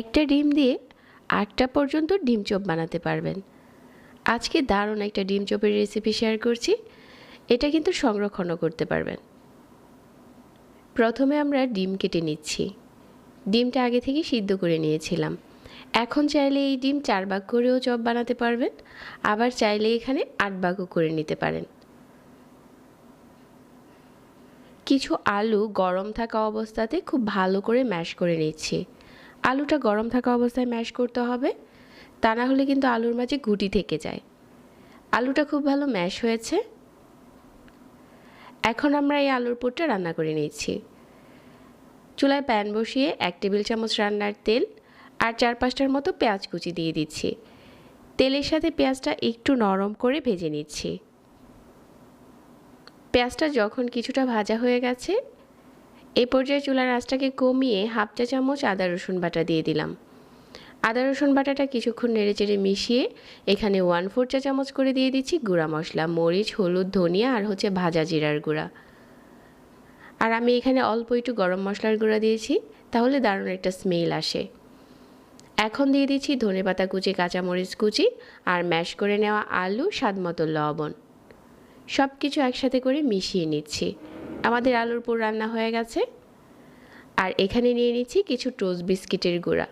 একটা ডিম দিয়ে আটটা পর্যন্ত ডিম চপ বানাতে পারবেন। আজকে দারুণ একটা ডিম চপের রেসিপি শেয়ার করছি। এটা কিন্তু সংরক্ষণও করতে পারবেন। প্রথমে আমরা ডিম কেটে নিচ্ছি। ডিমটা আগে থেকে সিদ্ধ করে নিয়েছিলাম। এখন চাইলে এই ডিম চার ভাগ করেও চপ বানাতে পারবেন। আবার চাইলে এখানে আট ভাগও করে নিতে পারেন। কিছু আলু গরম থাকা অবস্থাতে খুব ভালো করে ম্যাশ করে নিচ্ছি। আলুটা গরম থাকা অবস্থায় ম্যাশ করতে হবে। তা না হলে কিন্তু আলুর মাঝে গুটি থেকে যায়। আলুটা খুব ভালো ম্যাশ হয়েছে। এখন আমরা এই আলুর পুরটা রান্না করে নিচ্ছি চুলায় প্যান বসিয়ে এক টেবিল চামচ রান্নার তেল আর চার পাঁচটার মতো পেঁয়াজ কুচি দিয়ে দিচ্ছি। তেলের সাথে পেঁয়াজটা একটু নরম করে ভেজে নিচ্ছি। পেঁয়াজটা যখন কিছুটা ভাজা হয়ে গেছে এই পর্যায়ে চুলার আঁচটাকে কমিয়ে হাফ চা চামচ আদা, রসুন বাটা দিয়ে দিলাম। আদা, রসুন বাটাটা কিছুক্ষণ নেড়েচেড়ে মিশিয়ে এখানে ওয়ান ফোর চা চামচ করে দিয়ে দিচ্ছি গুঁড়া মশলা, মরিচ, হলুদ, ধনিয়া আর হচ্ছে ভাজা জিরার গুঁড়া। আর আমি এখানে অল্প একটু গরম মশলার গুঁড়া দিয়েছি, তাহলে দারুণ একটা স্মেল আসে। এখন দিয়ে দিচ্ছি ধনে পাতা কুচি, কাঁচামরিচ কুচি আর ম্যাশ করে নেওয়া আলু স্বাদ মতো লবণ। সব কিছু একসাথে করে মিশিয়ে নিচ্ছি। আমাদের আলুর পুর রান্না হয়ে গেছে। আর এখানে নিয়ে নিচ্ছি কিছু টোস্ট বিস্কিটের গুঁড়া।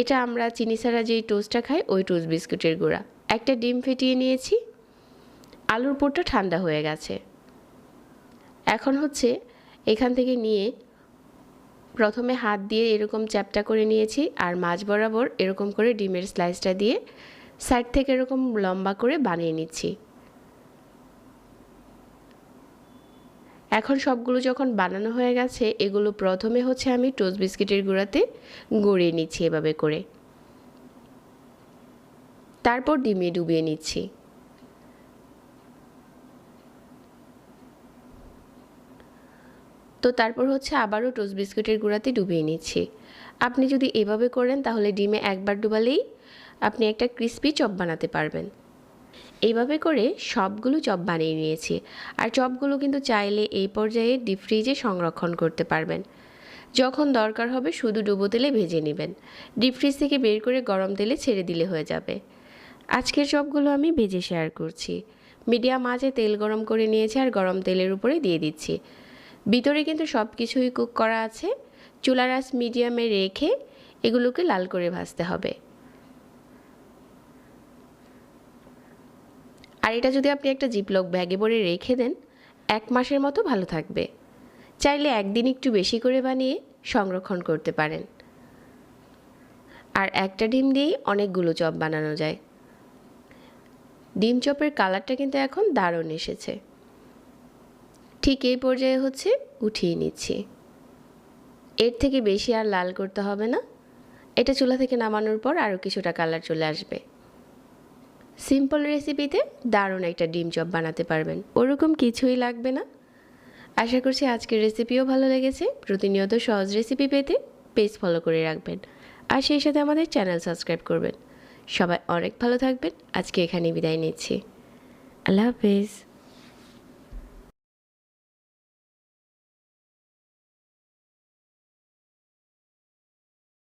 এটা আমরা চিনি ছাড়া যেই টোস্টটা খাই, ওই টোস্ট বিস্কুটের গুঁড়া। একটা ডিম ফেটিয়ে নিয়েছি। আলুর পুরটা ঠান্ডা হয়ে গেছে। এখন হচ্ছে এখান থেকে নিয়ে প্রথমে হাত দিয়ে এরকম চ্যাপটা করে নিয়েছি, আর মাছ বরাবর এরকম করে ডিমের স্লাইসটা দিয়ে সাইড থেকে এরকম লম্বা করে বানিয়ে নিচ্ছি। এখন সবগুলো যখন বানানো হয়ে গেছে, এগুলো প্রথমে হচ্ছে আমি টোস্ট বিস্কিটের গুঁড়াতে গড়িয়ে নিচ্ছি এভাবে করে। তারপর ডিমে ডুবিয়ে নিচ্ছি। তো তারপর হচ্ছে আবারও টোস্ট বিস্কুটের গুঁড়াতে ডুবিয়ে নিচ্ছি। আপনি যদি এভাবে করেন, তাহলে ডিমে একবার ডুবালেই আপনি একটা ক্রিস্পি চপ বানাতে পারবেন। এইভাবে করে সবগুলো চপ বানিয়ে নিয়েছি। আর চপগুলো কিন্তু চাইলে এই পর্যায়ে ডিপ ফ্রিজে সংরক্ষণ করতে পারবেন। যখন দরকার হবে শুধু ডুবো তেলে ভেজে নেবেন। ডিপ ফ্রিজ থেকে বের করে গরম তেলে ছেড়ে দিলে হয়ে যাবে। আজকের চপগুলো আমি ভেজে শেয়ার করছি। মিডিয়াম মাঝে তেল গরম করে নিয়েছি আর গরম তেলের উপরে দিয়ে দিচ্ছি। ভিতরে কিন্তু সব কিছুই কুক করা আছে। চুলার আঁচ মিডিয়ামে রেখে এগুলোকে লাল করে ভাজতে হবে। আর এটা যদি আপনি একটা জিপলক ব্যাগে ভরে রেখে দেন, এক মাসের মতো ভালো থাকবে। চাইলে একদিন একটু বেশি করে বানিয়ে সংরক্ষণ করতে পারেন। আর একটা ডিম দিয়েই অনেকগুলো চপ বানানো যায়। ডিম চপের কালারটা কিন্তু এখন দারুণ এসেছে। ঠিক এই পর্যায়ে হচ্ছে উঠিয়ে নিচ্ছি। এর থেকে বেশি আর লাল করতে হবে না। এটা চুলা থেকে নামানোর পর আরও কিছুটা কালার চলে আসবে। সিম্পল রেসিপিতে দারুণ একটা ডিম চপ বানাতে পারবেন। ওরকম কিছুই লাগবে না। আশা করছি আজকের রেসিপিও ভালো লেগেছে। প্রতিনিয়ত সহজ রেসিপি পেতে পেজ ফলো করে রাখবেন। আর সেই সাথে আমাদের চ্যানেল সাবস্ক্রাইব করবেন। সবাই অনেক ভালো থাকবেন। আজকে এখানে বিদায় নিচ্ছি। আল্লাহ হাফেজ।